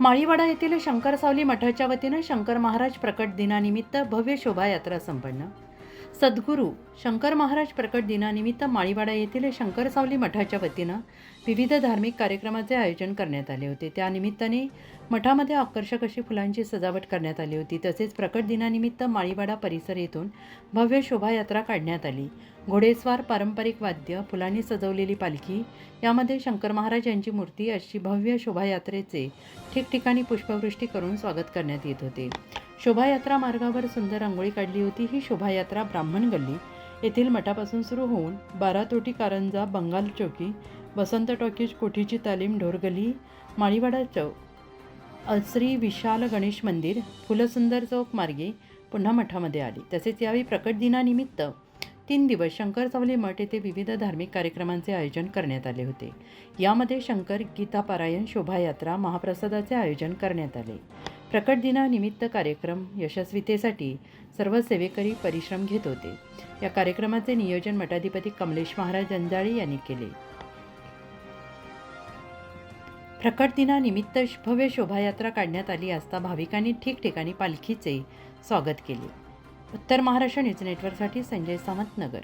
माळीवाडा येथील शंकर सावली मठाच्या वतीनं शंकर महाराज प्रकट दिनानिमित्त भव्य शोभायात्रा संपन्न. सद्गुरू शंकर महाराज प्रकट दिनानिमित्त माळीवाडा येथील शंकर सावली मठाच्या वतीनं विविध धार्मिक कार्यक्रमाचे आयोजन करण्यात आले होते. त्यानिमित्ताने मठामध्ये आकर्षक अशी फुलांची सजावट करण्यात आली होती. तसेच प्रकट दिनानिमित्त माळीवाडा परिसर येथून भव्य शोभायात्रा काढण्यात आली. घोडेस्वार पारंपरिक वाद्य फुलांनी सजवलेली पालखी यामध्ये शंकर महाराज यांची मूर्ती अशी भव्य शोभायात्रेचे ठिकठिकाणी पुष्पवृष्टी करून स्वागत करण्यात येत होते. शोभायात्रा मार्गावर सुंदर रांगोळी काढली होती ही शोभायात्रा ब्राह्मण गल्ली. येथील मठापासून सुरू होऊन बारातोटी कारंजा बंगाल चौकी वसंत टॉकीज कोठीची तालीम ढोरगली माळीवाडा चौक श्री विशाल गणेश मंदिर फुलसुंदर चौक मार्गे पुन्हा मठामध्ये आली. तसेच यावेळी प्रकट दिनानिमित्त तीन दिवस शंकर सावली मठ येथे विविध धार्मिक कार्यक्रमांचे आयोजन करण्यात आले होते. यामध्ये शंकर गीतापारायण शोभायात्रा महाप्रसादाचे आयोजन करण्यात आले. प्रकट दिनानिमित्त कार्यक्रम यशस्वीतेसाठी सर्व सेवेकरी परिश्रम घेत होते. या कार्यक्रमाचे नियोजन मठाधिपती कमलेश महाराज जंजाळी यांनी केले. प्रकट दिनानिमित्त भव्य शोभायात्रा काढण्यात आली असता भाविकांनी ठिकठिकाणी पालखीचे स्वागत केले. उत्तर महाराष्ट्र न्यूज नेटवर्कसाठी संजय सामंत नगर